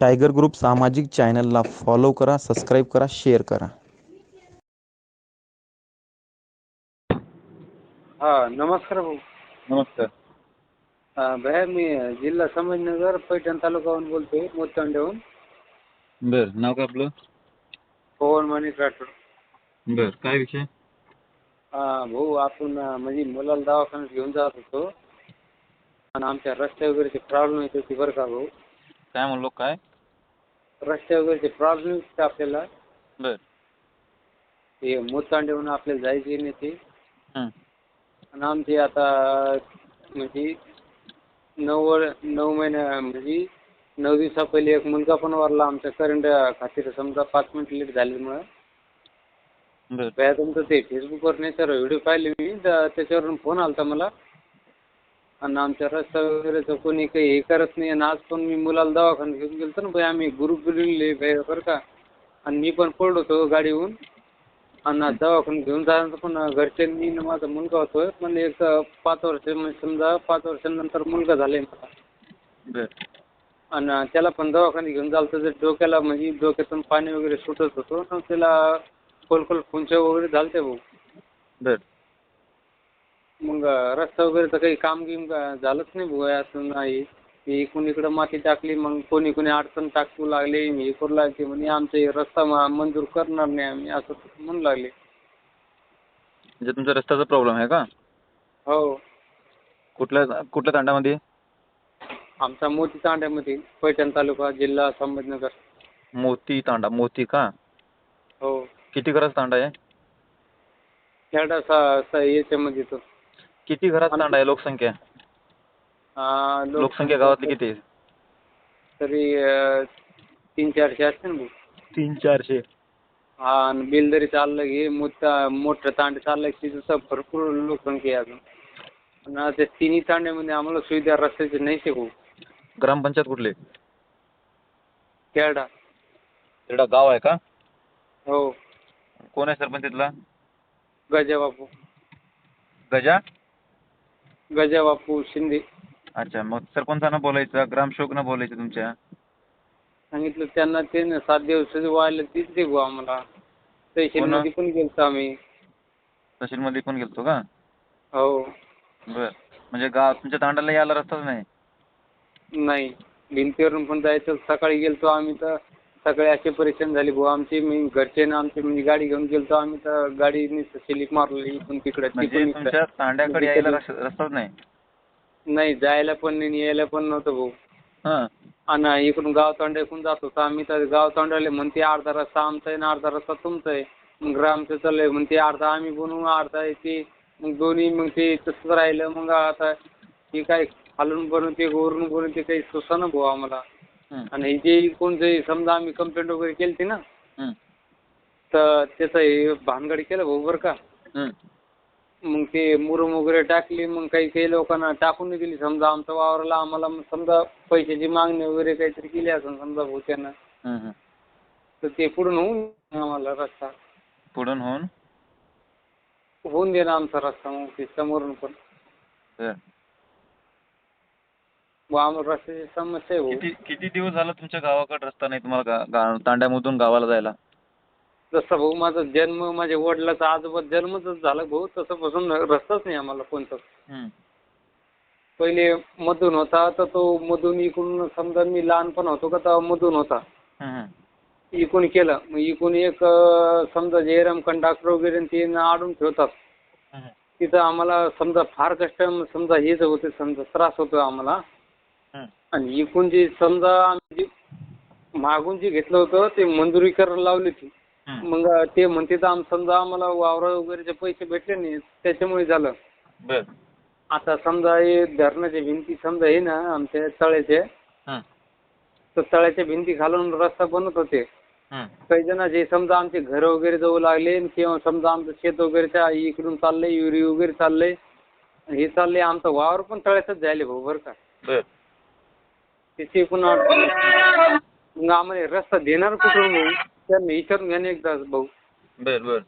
Tiger group सामाजिक चॅनलला follow करा सबस्क्राईब करा शेअर करा. हा नमस्कार भाऊ. नमस्कार. हा, भैया मी जिल्हा संभाजीनगर पैठण तालुक्याहून बोलतोय मोतचांड्याहून बर नाव काय आपलं? पवन माणिक राठोड. बर काय विषय? हा भाऊ आपण अं, म्हणजे मुलाला दवाखान्यात घेऊन जात होतो. आणि आमच्या रस्त्या वगैरेचे प्रॉब्लेम येत होते बरं का भाऊ? काय म्हणलो काय? रस्त्या वगैरेचे प्रॉब्लेम येत आपल्याला. बर. ते मोतचांड्याहून आपल्याला जायचे नाही ते. हं. आणि आमचे आता म्हणजे नऊ नऊ महिन्या म्हणजे नऊ दिवसा पहिले एक मुलगा पण वारला आमच्या करंट खातीर. समजा पाच मिनिट लेट झाल्यामुळं. बर. भैया तुमचं ते फेसबुकवर नाही तर व्हिडिओ पाहिले मी. तर त्याच्यावरून फोन आला मला. आणि आमच्या रस्ता वगैरेचं कोणी काही हे करत नाही. आणि आज पण मी मुलाला दवाखान्यात घेऊन गेलो ना भाई आम्ही ग्रुप भैया बरं का. आणि मी पण पडलो होतो गाडीहून आणि दवाखान्यात घेऊन जायचं पण घरच्यांनी न माझा मुलगा होतो. पण एक पाच वर्ष म्हणजे समजा पाच वर्षांनंतर मुलगा झाला आहे मला बर. आणि त्याला पण दवाखान्यात घेऊन जायला तर डोक्याला म्हणजे डोक्यातून पाणी वगैरे सुटत होतं. त्याला खोलखोल खुंच्या वगैरे झालते भाऊ. बर. मग रस्ता वगैरे तर काही काम गिम झालंच नाही भाऊ असं नाही. हे इकडून इकडं माती टाकली मग कोणी कोणी अडचण टाकू लागले हे करू लागले म्हणे आमचा हे रस्ता मा- मंजूर करणार नाही आम्ही असं तसं म्हणू लागले. म्हणजे तुमच्या रस्त्याचा प्रॉब्लेम आहे का? हो. कुठल्या कुठल्या तांड्यामध्ये? आमचा मोती तांड्यामध्ये पैठण तालुका जिल्हा संभाजीनगर. मोती तांडा मोती का? हो. किती घराचा तांडा आहे? सा याच्यामध्ये तो. किती घराचा तांडा आहे? लोकसंख्या? लोक- लोकसंख्या गावातली किती आहे? तरी अं, तीन चारशे असते ना भाऊ. तीन चारशे. हा आणि बेलदरी चाललं हे मोठा मोठं तांडे चाललं की तिथं भरपूर लोकसंख्या आहे अजून. आणि त्या तिन्ही तांड्यामध्ये आम्हाला सुविधा रस्त्याची नाही ते भाऊ. ग्रामपंचायत कुठले खेळडा तिकडं गाव आहे का? हो. कोण आहे सरपंच तिथला? गजा बापू गजा? गजा बापू शिंदे. अच्छा मग सरपंचांना बोलायचं ग्रामसेवकनं बोलायचं तुमच्या? सांगितलं त्यांना ते ना सात दिवस व्हायला तीच दे भाऊ आम्हाला. तहसीलमध्ये पण गेलतो आम्ही. तहसीलमध्ये पण गेलतो का? हो. बर. म्हणजे गाव तुमच्या तांड्याला यायला रस्ताच नाही? नाही. भिंतीवरून पण जायचं. सकाळी गेलतो आम्ही तर सकाळी अशी परेशान झाली भाऊ आमची मी घरचे ना आमची म्हणजे गाडी घेऊन गेलतो आम्ही तर गाडीने स्लिप मारली इकडून तिकडं म्हणजे. तुमच्या तांड्याकडे यायला रस- रस्ताच नाही? नाही जायला पण नाही यायला पण नव्हतं भाऊ. हां. आणि इकडून गाव तांड्याकडून जात होतो आम्ही तर गाव तांड्याले म्हणते अर्धा रस्ता आमचा आहे ना अर्धा रस्ता तुमचा आहे. मग ग्रामचं चाललंय म्हणते अर्धा आम्ही बनवू अर्धा आहे ते. मग दोन्ही मग ते तसंच राहिलं मग आता हे काय खालून बनवते वरून बनवते काही सुसानं भाऊ आम्हाला. आणि जे कोणतं समजा आम्ही कंप्लेंट वगैरे केली ना हं, तर त्याचं हे भानगडी केलं भाऊ बरं का. मग ते मुरुम वगैरे टाकली मग काही काही लोकांना टाकून दिली. समजा आमच्या वावराला आम्हाला मग समजा पैशाची मागणी वगैरे काहीतरी केली असेल समजा भाऊ त्यांना. तर ते पुढून होऊन आम्हाला रस्ता. पुढून होऊन? होऊन दे ना आमचा रस्ता मग ते समोरून पण. आम्हाला रस्त्याची समस्या आहे किती भाऊ किती दिवस झालं तुमच्या गावाकडे रस्ता नाही तुम्हाला गा- गा- तांड्यामधून गावाला जायला? जसं भाऊ माझा जन्म माझ्या वडिलाचा आजोबा जन्मच झाला भाऊ. तसंपासून रस्ताच नाही आम्हाला कोणताच हं, पहिले मधून होता तर तो मधून इकडून समजा मी लहानपण होतो का तेव्हा मधून होता. हं, हं. इकून केलं. मग इकून एक अं, समजा जयराम कंडक्टर वगैरे आणि ते आडून ठेवतात. हं, हं. तिथं आम्हाला समजा फार कष्ट समजा हेच होते समजा त्रास होतो आम्हाला. हं. आणि इकून जे समजा आम्ही जे मागून जे घेतलं होतं ते मंजुरी करायला लावली होती. मग ते म्हणते तर आम समजा आम्हाला वावर वगैरेचे पैसे भेटले नाही त्याच्यामुळे झालं. आता समजा हे धरणाच्या भिंती समजा हे ना आमच्या तळ्याचे हं, तर तळ्याच्या भिंती घालून रस्ता बनत होते. काही जण जे समजा आमचे घर वगैरे जाऊ लागले किंवा समजा आमचं शेत वगैरे त्या इकडून चाललंय युरी वगैरे चाललंय हे चाललंय आमचं वावर पण तळ्यातच जायले भाऊ बरं का. तिथे पुन्हा मग आम्हाला रस्ता देणार कुठून भाऊ? त्यांना विचारून घ्या ना एकदा भाऊ. बर बर.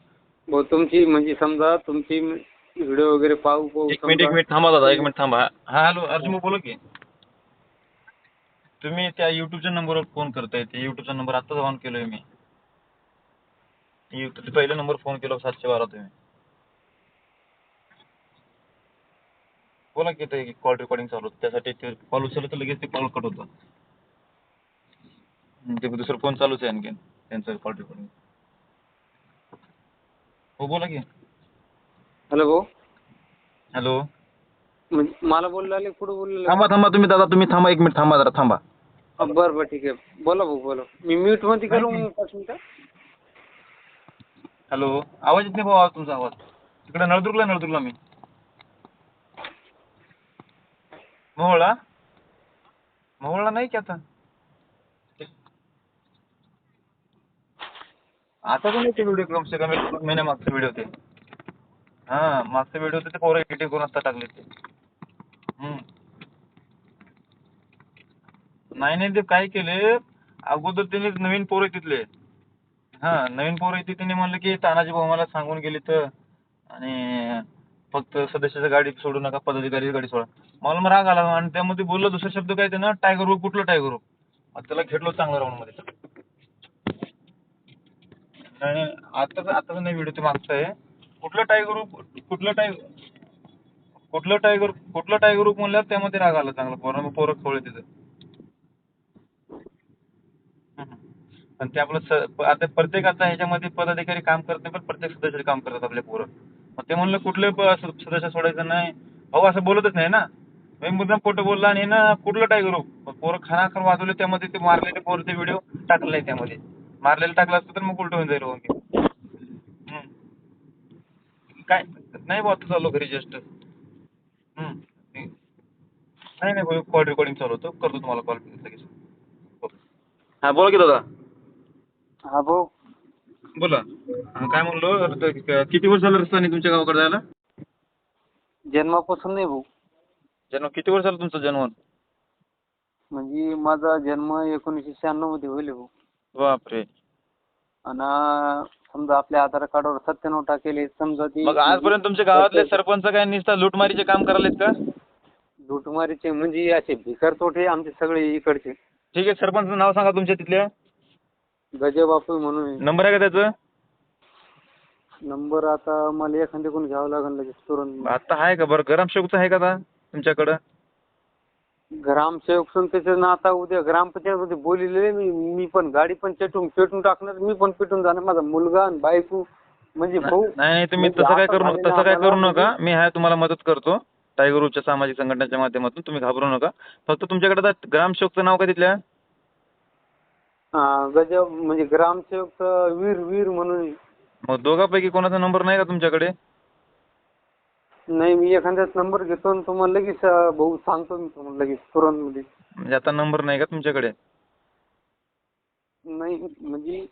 भाऊ तुमची म्हणजे समजा तुमची व्हिडिओ वगैरे पाहू पाहू एक मिनिट एक मिनिट थांबा दादा एक मिनिट थांबा. हा हॅलो अर्जुन भाऊ बोला की. तुम्ही त्या युट्यूबच्या नंबरवर फोन करताय. ते युट्यूबचा नंबर आत्ताच ऑन केलोय मी. युट्यूब पहिला नंबर फोन केला सातशे बारा तुम्ही. बोला की ते कॉल रेकॉर्डिंग चालू होतं. त्यासाठी ते कॉल उचललं तर लगेच ते कॉल कट होतं. हं, ते दुसरं फोन चालूच आहे आणखीन त्यांचं कॉल रेकॉर्डिंग हो बोला की. हॅलो भाऊ. हॅलो. म्हणजे मला बोलले कुठं बोललेलं थांबा थांबा तुम्ही दादा तुम्ही थांबा एक मिनिट थांबा जरा थांबा. बरं बरं ठीक आहे. बोला भाऊ बोला. मी म्यूटमध्ये करू मग पाच मिनिटं? हॅलो. आवाज येत नाही भाऊ आवाज तुमचा आवाज. तिकडे नळदुर्गला नळदुर्गला मी. मोहळा? मोहळा नाही की आता? आता पण येते व्हिडिओ कमसे से दोन महिन्या मागचे व्हिडिओ ते हा मागचे व्हिडिओ ते पोरं एडिटिंग करून असता टाकले ते. हम्म. नाही नाही ते काय केले? अगोदर त्यांनी नवीन पोरं तिथले. हा नवीन पोरं इथे त्यांनी म्हणलं की तानाजी भाऊ मला सांगून गेले तर. आणि फक्त सदस्याची गाडी सोडू नका पदाधिकारी गाडी सोडा. मला मग राग आला आणि त्यामध्ये बोललो दुसरा शब्द काय ते ना टायगर ग्रुप कुठलं टायगर ग्रुप आता त्याला घेतलो चांगलं राऊंडमध्ये. आणि आताच आताच नाही व्हिडिओ ते मागचं आहे कुठलं टायगर ग्रुप कुठलं टायगर कुठलं टायगर कुठलं टायगर ग्रुप म्हणल्यावर त्यामध्ये राग आला चांगला. पोरं पोरं खोळे तिथं. आणि ते आपलं आता प्रत्येकाचा ह्याच्यामध्ये पदाधिकारी काम करत नाही पण प्रत्येक सदस्य काम करतात आपले पोरं. ते म्हणलं कुठले सदस्य सोडायचं नाही. भाऊ असं बोलतच नाही ना. मी मुद्दाम खोटं बोलला आणि ना कुठलं टायगर ग्रुप पोरं खानाखर वाजवले त्यामध्ये ते मारलेले पोरं ते व्हिडिओ टाकलाय त्यामध्ये. मारलेलं टाकलं असतं तर मग उलट होऊन जाईल हो. की. हम्म. काय? नाही भाऊ आता चाललो घरी जस्ट नाही नाही भाऊ कॉल रेकॉर्डिंग चालू होतं. करतो तुम्हाला कॉल लगेच. हो. हा बोला की दादा. हा भाऊ. बोला. काय म्हणलो? किती वर्ष झालं रस्ता नाही तुमच्या गावाकडे जायला? जन्मापासून नाही भाऊ. जन्म किती वर्ष झालं तुमचा जन्म म्हणजे माझा जन्म एकोणीसशे शहाण्णवमध्ये होईल भाऊ. बापरे. आणि समजा आपल्या आधार कार्डावर सत्त्याण्णव टाकेले समजा ती मग आजपर्यंत तुमच्या गावातले सरपंच काय नुसता लूटमारीचे काम करायलेत का? लुटमारीचे म्हणजे असे भिकार तोटे आमचे सगळे इकडचे. ठीक आहे सरपंचचं नाव सांगा तुमच्या तिथल्या. गजबापू म्हणून आहे. नंबर आहे का त्याचं? नंबर आता मला एखाद्या कोण घ्यावं लागेल लगेच तुरंत आता आहे का बरं? ग्रामसेवकचं आहे का आता तुमच्याकडं? ग्रामसेवक पण त्याचं ना आता उद्या ग्रामपंचायतमध्ये बोलिले मी मी पण गाडी पण पेटून पेटून टाकणार मी पण पेटून जाणार माझा मुलगा आणि बायको म्हणजे भाऊ. नाही नाही तुम्ही म्हणजे तसं काय आता करू झालेलं तसं काय करू आम्हाला नका मी आहे तुम्हाला मदत करतो. टायगर ग्रुपच्या सामाजिक संघटनेच्या माध्यमातून तुम्ही घाबरू नका. फक्त तुमच्याकडे आता ग्रामसेवकचं नाव काय तिथल्या? गजब म्हणजे ग्रामसेवक वीर वीर म्हणून. आहे. मग दोघांपैकी कोणाचा नंबर नाही का तुमच्याकडे? नाही मी एखाद्याच नंबर घेतो आणि तुम्हाला लगेच अं, भाऊ सांगतो मी तुम्हाला लगेच तुरंत मध्ये म्हणजे आता नंबर नाही का तुमच्याकडे? नाही म्हणजे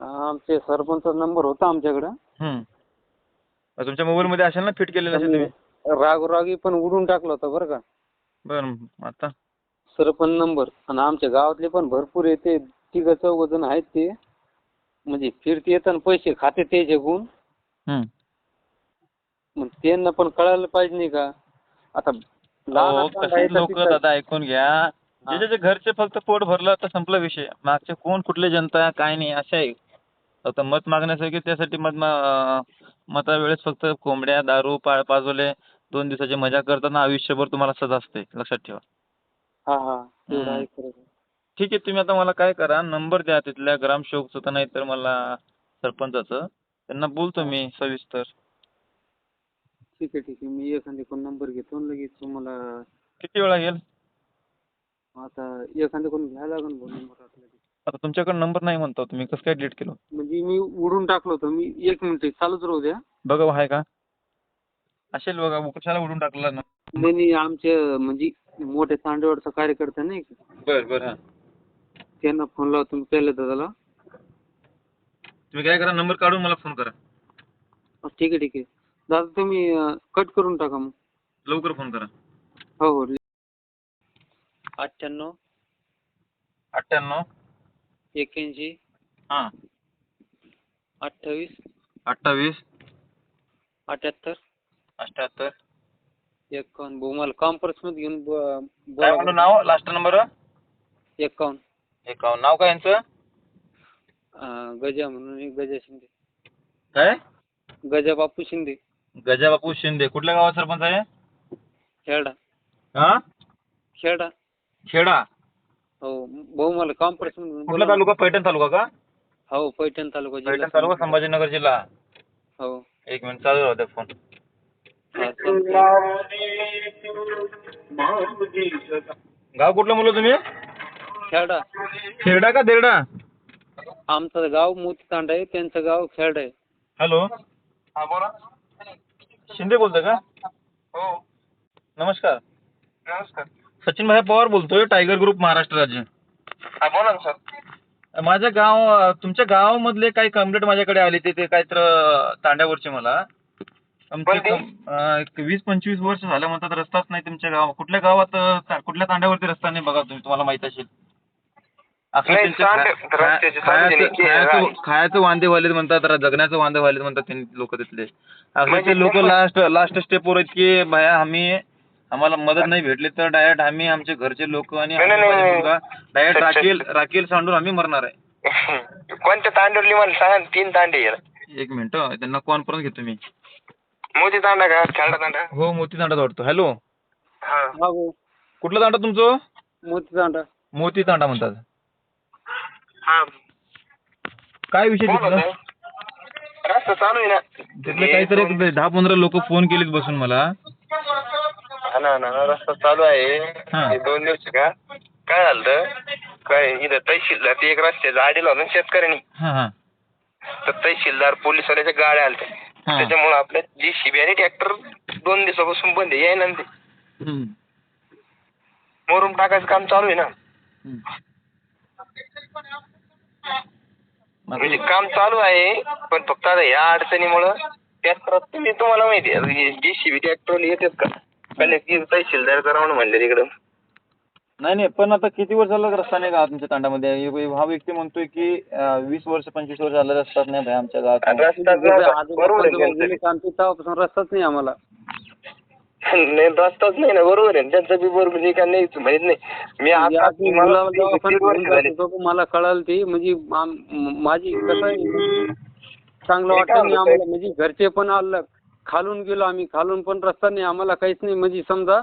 अं, आमचे सरपंच नंबर होता आमच्याकडं. हम्म. तुमच्या मोबाईल मध्ये असेल ना फिट केलेलं असेल तुम्ही? रागोरागी पण उडून टाकला होता बरं का. बरं आता. सरपंच नंबर. आणि आमच्या गावातले पण भरपूर येते. तिघ चौघ जण आहेत ते. म्हणजे फिरते येतात पैसे खाते ते जगून. हम्म. मग त्यांना पण कळायला पाहिजे नाही का? आता लोक. दादा ऐकून घ्या. जे ज्याचे घरचे फक्त पोट भरलं तर संपला विषय. मागचे कोण कुठले जनता काय नाही असे आहे. फक्त मत मागण्यासाठी त्यासाठी मत मता वेळेस फक्त कोंबड्या दारू पाळ पाजवले दोन दिवसाची मजा करताना आयुष्यभर तुम्हाला सजा असते. लक्षात ठेवा. ठीक आहे तुम्ही आता मला काय करा नंबर द्या तिथल्या ग्रामसेवकचं तर नाही तर मला सरपंचाचं. त्यांना बोलतो मी सविस्तर. ठीक आहे ठीक आहे. मी एखादी कोण नंबर घेतो आणि लगेच तुम्हाला किती वेळा येईल आता एखादं कोण घ्यायला लागेल भाऊ नंबर आपल्याला आता तुमच्याकडे नंबर नाही म्हणतो तुम्ही कसं काय डिलीट केलं? म्हणजे मी उडून टाकलो होतो मी एक मिनिट चालूच राहू द्या. बघा आहे का? असेल बघा कशाला उडून टाकला ना? नाही नाही आमचे म्हणजे मोठे तांडवडचा कार्यकर्ता नाही का? बरं बरं हां. त्यांना फोन लावा तुम्ही पहिल्या दादाला तुम्ही काय करा नंबर काढून मला फोन करा. ठीक आहे ठीक आहे. दादा तुम्ही कट करून टाका मग. लवकर फोन करा. हो हो. अठ्ठ्याण्णव. अठ्ठ्याण्णव. एक्याऐंशी. हां. अठ्ठावीस. अठ्ठावीस. अठ्याहत्तर. अठ्ठ्याहत्तर एकावन्न. भाऊ मला कॉन्फरन्समध्ये घेऊन ब- काय बोला म्हणतो नाव? लास्ट नंबर एकावन्न. एकावन्न. नाव काय यांचं? अं, गजा म्हणून एक गजा शिंदे. काय? गजा बापू शिंदे. गजाबापू शिंदे. कुठल्या गावात सरपंच आहे? खेळडा हा? खेळडा खेडा? हो भाऊ मला कॉम्प्रेस कुठला तालुका? पैठण तालुका का? हो पैठण तालुका पैठण जिल्हा तालुका संभाजीनगर जिल्हा. हो. एक मिनिट चालू राहू द्या फोन. हा, चालतंय. गाव कुठलं मुलं तुम्ही? खेळडा खेरडा का देरडा? आमचं गाव मोतीतांड आहे त्यांचं गाव खेळडा आहे. हॅलो. हा बोला. शिंदे बोलतोय का? हो. नमस्कार. नमस्कार. सचिन भाई पवार बोलतोय टायगर ग्रुप महाराष्ट्र राज्य. हा बोला ना सर. माझ्या गाव तुमच्या गावामधले काही कंप्लेंट माझ्याकडे आली ते ते काय तर तांड्यावरचे मला. आमचे कोणती? कम- अं, एक वीस पंचवीस वर्ष झालं म्हणतात रस्ताच नाही तुमच्या गाव कुठल्या गावात अं, ता- कुठल्या तांड्यावरती रस्ता नाही बघा तुम्ही तुम्हाला माहीत असेल असं नाही, त्यांचे तांडे- खा- रस्त्याचे खा- खायचं वांदे व्हायलेत म्हणतात जगण्याचं वांदे व्हायलेत म्हणतात लोक तिथले. असे ते लोक लास्ट लास्ट स्टेपवर आहेत की भाया आम्ही आम्हाला मदत नाही भेटली तर डायरेक्ट आम्ही आमचे घरचे लोक आणि नाही, नाही, नाही. डायरेक्ट राखेल. राखेल सांडून आम्ही मरणार आहे. कोणत्या तांडवली मला सांगा तीन तांडे एक मिनिट त्यांना कॉन्फरन्स घेतो मी? मोती तांडा का? खेळडा तांडा? हो मोती तांडा वाटतो. हॅलो हा. कुठला तांडा तुमचं? मोतीतांडा मोती तांडा म्हणतात. हा. काय विषय बोला तिथला. रस्ता चालू आहे ना. तिथले काहीतरी एक दहा पंधरा लोक फोन केलेत बसून मला. हा ना ना ना, रस्ता चालू आहे. हा. हे दोन दिवस का? काय झालं काय इथं तहसीलदार ते एक रस्त्याचं आडीला होतं ना शेतकऱ्यांनी. हा हा. तर तहसीलदार पोलीसवाल्याच्या गाड्या आल्या हा. त्याच्यामुळे आपल्या जी शिबी आणि ट्रॅक्टर दोन दिवसापासून बंद आहे यायला ना ते हम्म. मोरून टाकायचं काम चालू आहे ना. हम्म. मग म्हणजे काम चालू आहे पण फक्त आता या अडचणीमुळं ट्रॅक्टर तुम्ही तुम्हाला माहिती आहे. जी सी बी ट्रॅक्टर येतात का? पहिले की तहसीलदार करावं म्हणले तिकडं नाही नाही पण आता किती वर्ष झालं रस्ता नाही गावात तुमच्या तांड्यामध्ये एक- हा व्यक्ती म्हणतोय की वीस वर्ष पंचवीस वर्ष झालं रस्ताच नाही भाई आमच्या गावात. तेव्हापासून रस्ताच नाही आम्हाला. नाही रस्ताच नाही ना बरोबर आहे त्यांचं बी बरोबर आहे का नाही माहीत नाही. मी आता मला कळालं ती म्हणजे माझी कसं आहे, चांगलं वाटलं नाही? आम्हाला म्हणजे घरचे पण आलं खालून गेलो आम्ही खालून पण रस्ता नाही आम्हाला काहीच नाही म्हणजे समजा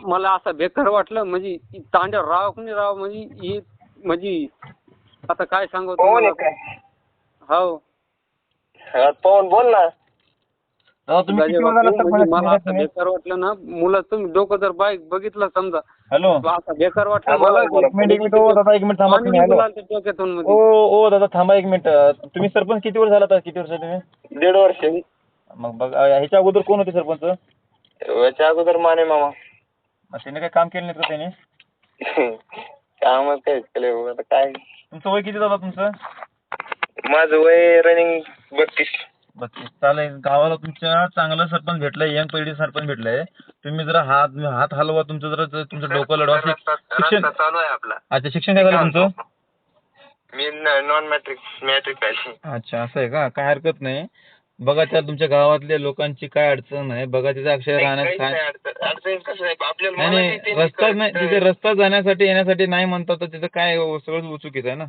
मला असं बेकार वाटलं म्हणजे तांड्यावर राव की नाही राव म्हणजे ही म्हणजे आता काय सांगू हो. पवन बोल ना. दादा तुम्ही किती वेळ झाला म्हणजे मला असं? बेकार वाटलं ना मुलं तुम्ही डोकं जर बाईक बघितलं समजा हॅलो? असं बेकार वाटलं मला. एक मिनिट एक मिनिट ओ दादा एक मिनिट थांबा पाणी तुम्ही हॅलो? निघू लागलं डोक्यातून मध्ये. ओ ओ दादा थांबा एक मिनिट. अं, तुम्ही सरपंच किती वर्ष झाला आता? किती वर्ष तुम्ही? दीड वर्ष. मग बघ अं, ह्याच्या अगोदर कोण होते सरपंच? याच्या अगोदर माने मामा. मग त्याने काही काम केलं नाही का त्याने? कामच काय केलंय आता काय? तुमचं वय किती दादा तुमचं? माझं वय रनिंग बत्तीस. बत्तीस. चालेल गावाला तुमच्या चांगलं सरपंच भेटलंय यंग पिढी सरपंच भेटलंय. तुम्ही जरा हात हात हलवा तुमचं जरा तुमचं डोकं लढवा. रस्ता शिक्षण रस्ता चालू आहे आपला. अच्छा शिक्षण काय झालं तुमचं? मी नॉन मॅट्रिक मॅट्रिक पाहिजे अच्छा असं आहे का? काय हरकत नाही. बघा त्या तुमच्या गावातल्या लोकांची काय अडचण आहे. बघा तिथे अक्षर राहण्यात काय अडचण. कसं आहे? आपल्याला नाही मला नाही ते- ते रस्ताच नाही कळतं. तिथे रस्ता जाण्यासाठी येण्यासाठी नाही म्हणतात तर तिथं काय सगळं चुकीचं आहे ना?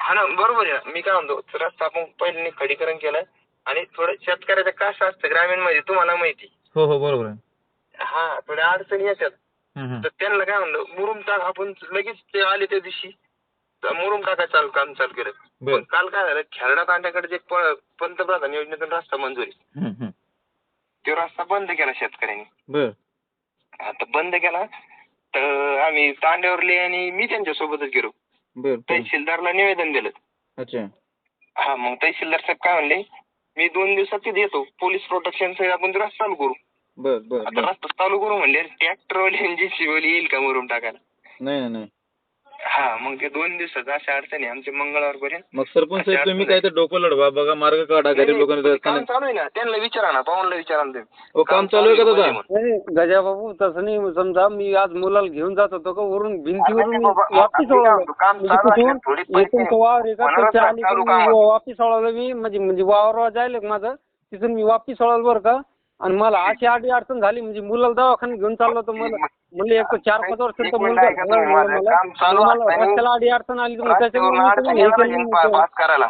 हा ना बरोबर आहे. मी काय म्हणतो रस्ता आपण पहिले खडीकरण केलं आणि थोडं शेतकऱ्याचं कसं असतं ग्रामीणमध्ये तुम्हाला माहिती. हो हो बरोबर आहे. हा थोड्या अडचणी येतात. हम्म, हम्म. तर त्यांना काय म्हणलं मुरुम टाक आपण लगेच ते आले त्या दिवशी. तर मुरुम टाका चालू काम चालू केलं. बर. पण काल काय झालं खेरडा तांड्याकडे प- पंतप्रधान योजनेतून रस्ता मंजुरी हम्म, हम्म. तो रस्ता बंद केला शेतकऱ्यांनी. बर. आता बंद केला तर आम्ही तांड्यावरले आणि मी त्यांच्या सोबतच गेलो. बर बर. तहसीलदारला निवेदन दिलं. अच्छा. हा मग तहसीलदार साहेब काय म्हणले मी दोन दिवसात तिथे येतो पोलीस प्रोटेक्शन आपण रस्ता चालू करू. बर बर आता. रस्ता चालू करू म्हणले ट्रॅक्टरवाली जेसीबीवाली येईल का मुरुम टाकायला? नाही नाही. हा मग ते दोन दिवसात अशा अडचणी आमच्या मंगळवार पर्यंत मग सरपंच साहेब तुम्ही काय तर डोकं लढवा बघा मार्ग काढा गरीब लोकांना काम चालू आहे ना. त्यांना विचारा ना पवनला विचारा ना तुम्ही हो काम चालू आहे का दादा? नाही गजाबाबू तसं नाही. समजा मी आज मुलाला घेऊन जात होतो का वरून भिंतीवरून मी बाबा, वापिस काम म्हणजे चालू आहे, कुठून? थोडी इथून पैसे- तो वावर आहे का? मला त्याच्या रस्ता आली चालू मी काम आहे. वापिस वळवलं मी. म्हणजे म्हणजे वावरवर जायला माझं. तिथून मी वापिस वळवलं बरं का. आणि मला अशी आडी अडचण झाली म्हणजे मुलाला दवाखान्यात घेऊन चाललो तर मला म्हणलं एक तर चार पाच वर्ष मुलगा मला. रस्त्याला आडी अडचण आली तर मग त्याच्यामुळे रस्त्यावरून मी अडचण तुम्हाला हे यायला केलं लागेल नाही. पा- पास करायला.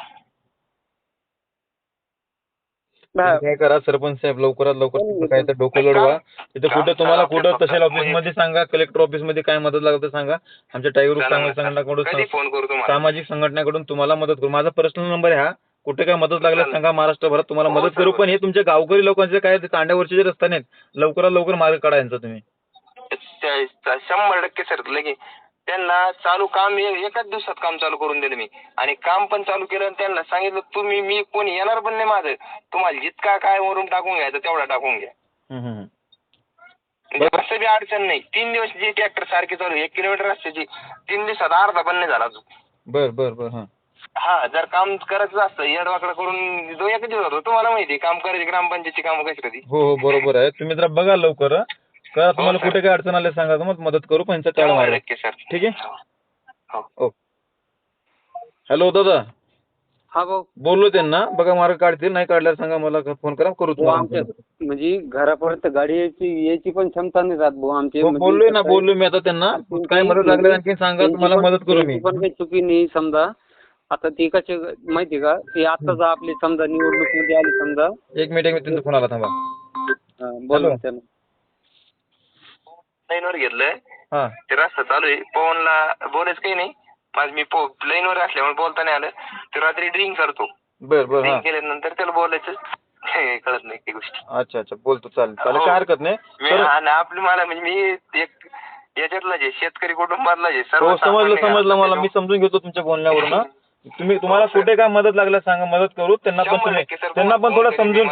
हा. काय करा सरपंच साहेब लवकरात लवकर काय तर डोकं लढवा. तिथं कुठं तुम्हाला कुठं तहसील. ऑफिसमध्ये सांगा कलेक्टर ऑफिसमध्ये काय मदत लागत सांगा. आमच्या टायगर ग्रुप ना, संघटनाकडून कधी फोन करू तुम्हाला? सामाजिक संघटनेकडून तुम्हाला मदत करू. माझा पर्सनल नंबर आहे हा. कुठे काय मदत लागल्यास. सांगा महाराष्ट्रभरात. तुम्हाला हो, मदत करू. पण हे तुमच्या गावकरी लोकांचे काय ते तांड्यावरचे जे रस्ते नाहीत लवकरात लवकर मार्ग काढा यांचा तुम्ही. शंभर टक्के सर लगे. त्यांना चालू काम एकाच दिवसात काम चालू करून दिलं मी. आणि काम पण चालू केलं आणि त्यांना सांगितलं तुम्ही मी कोणी येणार पण नाही माझं. तुम्हाला जितका काय वरून टाकून घ्यायचं तेवढा टाकून घ्या. हम्म. म्हणजे बी अडचण नाही. तीन दिवस जी ट्रॅक्टर सारखी चालू एक किलोमीटर रस्त्याची तीन दिवसात अर्धा पण नाही झाला बर बर बर हा. हा जर काम करायचं असतं येडवाकडं करून जो एक दिवस होतो. तुम्हाला माहिती आहे, काम करायची ग्रामपंचायतची कामं कशी कधी हो हो बरोबर आहे. तुम्ही जरा बघा लवकर हं. करा तुम्हाला सर. कुठे काय अडचण आली सांगा मग मदत करू पण यांचा टाळा शंभर मारा टक्के सर ठीक आहे? हो. ओके. हॅलो दादा. हा भाऊ. बोललो त्यांना बघा मार्ग काढतील नाही काढल्यावर सांगा मला फोन करा करू हो, तुम्हाला. आमच्या. म्हणजे घरापर्यंत गाडी यायची यायची पण क्षमता नाही राहत भाऊ. आमची हो, म्हणजे बोललोय ना कसं आहे, बोललोय मी आता त्यांना. काय मदत लागली आणखी सांगा तुम्हाला पण- मदत करू मी. पण काही चुकी नाही समजा. आता ती कशी माहिती का? ती आताच आपली समजा निवडणूकमध्ये आली समजा. एक मिनिट एक मिनिट त्यांचा फोन आला थांबा. हा, बोला हॅलो. त्यानं लाईनवर घेतलंय. हा. ते रस्ता चालू आहे. पवनला बोलायचं काही नाही. माझं मी लाईनवर असल्यामुळे बोलता नाही आलं. ते रात्री ड्रिंक करतो. बर बर हा. ड्रिंक केल्यानंतर त्याला बोलायचं. हे कळत नाही ती गोष्टी. अच्छा अच्छा. बोलतो चालेल. चालेल हो. काय हरकत नाही. मी तर आणि आपली मला म्हणजे मी एक याच्यातला जे शेतकरी कुटुंबातला जे हो सर्व समजलं समजलं मला. मी समजून घेतो तुमच्या बोलण्यावरून. तुम्ही तुम्हाला हो. कुठे काय मदत लागल्यास सांगा मदत करू त्यांना पण तुम्ही. त्यांना पण थोडं समजून.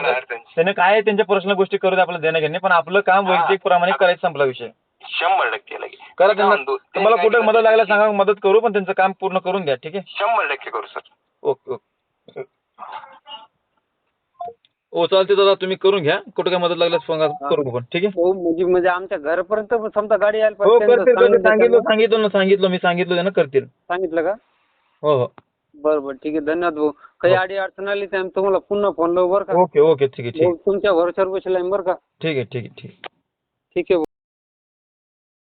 त्याने काय आहे त्यांच्या पर्सनल गोष्टी करू दे आपल्याला देणं घेणे पण आपलं काम. वैयक्तिक प्रमाणे करायचं संपला विषय. शंभर टक्के लगे करा त्यांना तुम्हाला कुठे मदत लागल्यास की- सांगा मदत करू पण त्यांचं काम पूर्ण करून द्या ठीक आहे? शंभर टक्के करू सर. Okay okay. हो चालते दादा तुम्ही करून घ्या. कुठे काय मदत लागल्यास फोन करू आपण ठीक आहे? हो म्हणजे म्हणजे आमच्या घरापर्यंत समजा गाडी यायला हो पाहिजे. करतील सांगितलं सांगितलं सांगितलं ना सांगितलं मी सांगितलं त्यांना करतील. सांगितलं का? हो हो. बरं बरं. ठीक आहे. धन्यवाद भाऊ. काही हो. अडी अडचण आली तर आम्ही तुम्हाला पुन्हा फोन लावू बरं का? Okay okay. ठीक आहे ठीक तुमच्या भरोश्यावर बसला बरं का? ठीक आहे ठीक आहे ठीक आहे. ठीक आहे भाऊ.